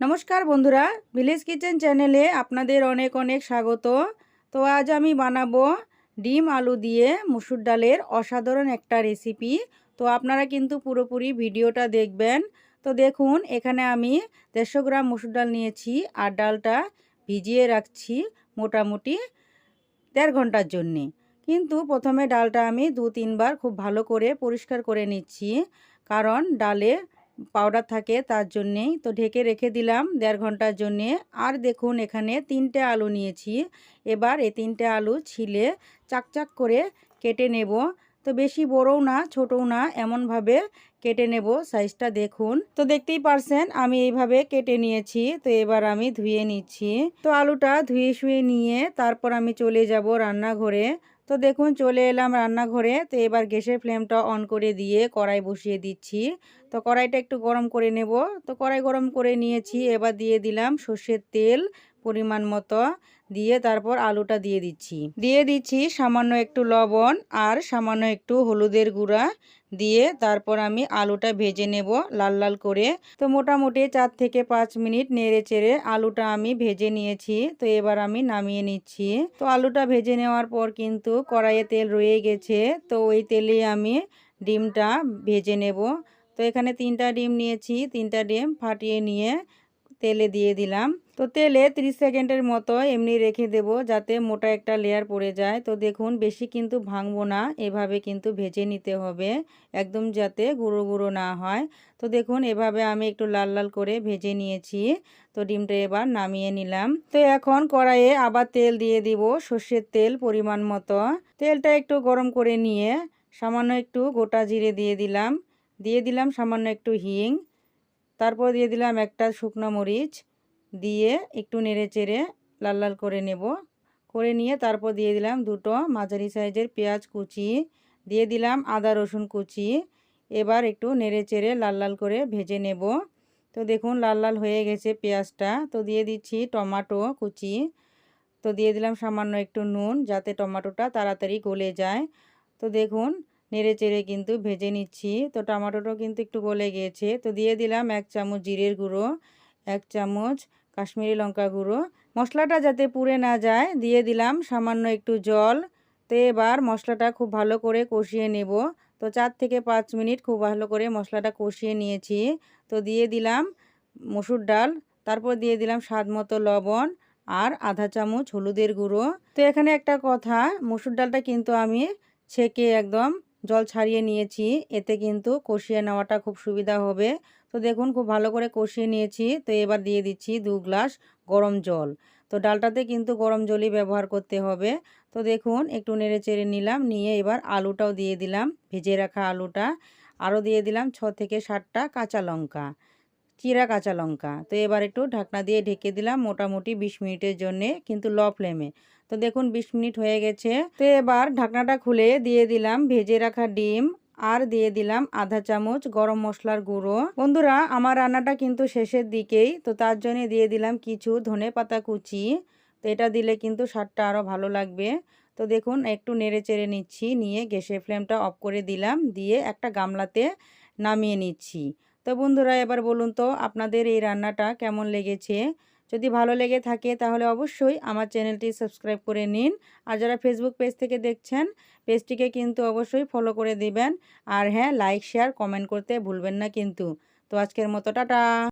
নমস্কার বন্ধুরা village kitchen চ্যানেলে আপনাদের অনেক অনেক স্বাগত। তো আজ আমি বানাবো ডিম আলু দিয়ে মুসুর ডালের অসাধারণ একটা রেসিপি তো আপনারা কিন্তু পুরোপুরি ভিডিওটা দেখবেন। তো দেখুন, এখানে আমি দেড়শো গ্রাম মুসুর ডাল নিয়েছি আর ডালটা ভিজিয়ে রাখছি মোটামুটি দেড় ঘণ্টার জন্যে। কিন্তু প্রথমে ডালটা আমি দু তিনবার খুব ভালো করে পরিষ্কার করে নিচ্ছি। কারণ ডালে পাউডার থাকে তার জন্যেই। তো ঢেকে রেখে দিলাম দেড় ঘণ্টার জন্যে। আর দেখুন এখানে তিনটে আলু নিয়েছি। এবার এই তিনটে আলু ছিলে চাকচাক করে কেটে নেব। তো বেশি বড়ও না, ছোটও না, এমনভাবে কেটে নেব সাইজটা দেখুন। তো দেখতেই পারছেন আমি এইভাবে কেটে নিয়েছি। তো এবার আমি ধুয়ে নিচ্ছি। তো আলুটা ধুয়ে শুয়ে নিয়ে তারপর আমি চলে যাব রান্নাঘরে। তো দেখুন, চলে এলাম রান্নাঘরে। তো এবার গ্যাসের ফ্লেমটা অন করে দিয়ে কড়াই বসিয়ে দিচ্ছি। তো কড়াইটা একটু গরম করে নেব। তো কড়াই গরম করে নিয়েছি। এবার দিয়ে দিলাম সর্ষের তেল। পরিমাণ মতো দিয়ে তারপর আলুটা দিয়ে দিচ্ছি। দিয়ে দিচ্ছি সামান্য একটু লবণ আর সামান্য একটু হলুদের গুঁড়া দিয়ে তারপর আমি আলুটা ভেজে নেব লাল লাল করে। তো মোটামুটি চার থেকে পাঁচ মিনিট নেড়ে চেড়ে আলুটা আমি ভেজে নিয়েছি। তো এবার আমি নামিয়ে নিচ্ছি। তো আলুটা ভেজে নেওয়ার পর কিন্তু কড়াইয়ে তেল রয়ে গেছে। তো ওই তেলেই আমি ডিমটা ভেজে নেব। তো এখানে তিনটা ডিম নিয়েছি। তিনটা ডিম ফাটিয়ে নিয়ে তেলে দিয়ে দিলাম। তো তেলে 30 সেকেন্ডের মতো এমনি রেখে দেব যাতে মোটা একটা লেয়ার পড়ে যায়। তো দেখুন, বেশি কিন্তু ভাঙবো না, এভাবে কিন্তু ভেজে নিতে হবে, একদম যাতে গুঁড়ো গুঁড়ো না হয়। তো দেখুন, এভাবে আমি একটু লাল লাল করে ভেজে নিয়েছি। তো ডিমটা এবার নামিয়ে নিলাম। তো এখন কড়াইয়ে আবার তেল দিয়ে দিব সর্ষের তেল পরিমাণ মতো। তেলটা একটু গরম করে নিয়ে সামান্য একটু গোটা জিরে দিয়ে দিলাম। দিয়ে দিলাম সামান্য একটু হিং। তারপর দিয়ে দিলাম একটা শুকনো মরিচ, দিয়ে একটু নেড়ে চেড়ে লাল লাল করে নেব। করে নিয়ে তারপর দিয়ে দিলাম দুটো মাঝারি সাইজের পেঁয়াজ কুচি, দিয়ে দিলাম আদা রসুন কুচি। এবার একটু নেড়ে চেড়ে লাল লাল করে ভেজে নেব। তো দেখুন লাল লাল হয়ে গেছে পেঁয়াজটা। তো দিয়ে দিচ্ছি টমাটো কুচি। তো দিয়ে দিলাম সামান্য একটু নুন যাতে টমাটোটা তাড়াতাড়ি গলে যায়। তো দেখুন নেড়ে চেড়ে কিন্তু ভেজে নিচ্ছি। তো টমাটোটাও কিন্তু একটু গলে গিয়েছে। তো দিয়ে দিলাম এক চামচ জিরের গুঁড়ো, এক চামচ কাশ্মীরি লঙ্কা গুঁড়ো। মশলাটা যাতে পুড়ে না যায়, দিয়ে দিলাম সামান্য একটু জল। তো এবার মশলাটা খুব ভালো করে কষিয়ে নেব। তো চার থেকে পাঁচ মিনিট খুব ভালো করে মশলাটা কষিয়ে নিয়েছি। তো দিয়ে দিলাম মসুর ডাল, তারপর দিয়ে দিলাম স্বাদ মতো লবণ আর আধা চামচ হলুদের গুঁড়ো। তো এখানে একটা কথা, মসুর ডালটা কিন্তু আমি ছেঁকে একদম জল ছাড়িয়ে নিয়েছি। এতে কিন্তু কষিয়ে নেওয়াটা খুব সুবিধা হবে। তো দেখুন, খুব ভালো করে কষিয়ে নিয়েছি। তো এবার দিয়ে দিচ্ছি দু গ্লাস গরম জল। তো ডালটাতে কিন্তু গরম জলই ব্যবহার করতে হবে। তো দেখুন, একটু নেড়ে চেড়ে নিলাম, নিয়ে এবার আলুটাও দিয়ে দিলাম, ভেজে রাখা আলুটা। আরও দিয়ে দিলাম ছ থেকে সাতটা কাঁচা লঙ্কা, চিরা কাঁচা লঙ্কা। তো এবার একটু ঢাকনা দিয়ে ঢেকে দিলাম মোটামুটি বিশ মিনিটের জন্যে, কিন্তু ল ফ্লেমে। তো দেখুন বিশ মিনিট হয়ে গেছে। তো এবার ঢাকনাটা খুলে দিয়ে দিলাম ভেজে রাখা ডিম আর দিয়ে দিলাম আধা চামচ গরম মশলার গুঁড়ো। বন্ধুরা, আমার রান্নাটা কিন্তু শেষের দিকেই, তো তার জন্য দিয়ে দিলাম কিছু ধনে পাতা কুচি। তো এটা দিলে কিন্তু স্বাদটা আরও ভালো লাগবে। তো দেখুন, একটু নেড়ে চেড়ে নিচ্ছি, নিয়ে গ্যাসের ফ্লেমটা অফ করে দিলাম, দিয়ে একটা গামলাতে নামিয়ে নিচ্ছি। তো বন্ধুরা, এবার বলুন তো, আপনাদের এই রান্নাটা কেমন লেগেছে? যদি ভালো লেগে থাকে তাহলে অবশ্যই আমার চ্যানেলটি সাবস্ক্রাইব করে নিন। আর যারা ফেসবুক পেজ থেকে দেখছেন পেজটিকে কিন্তু অবশ্যই ফলো করে দিবেন। আর হ্যাঁ লাইক শেয়ার কমেন্ট করতে ভুলবেন না কিন্তু। তো আজকের মতো, টাটা!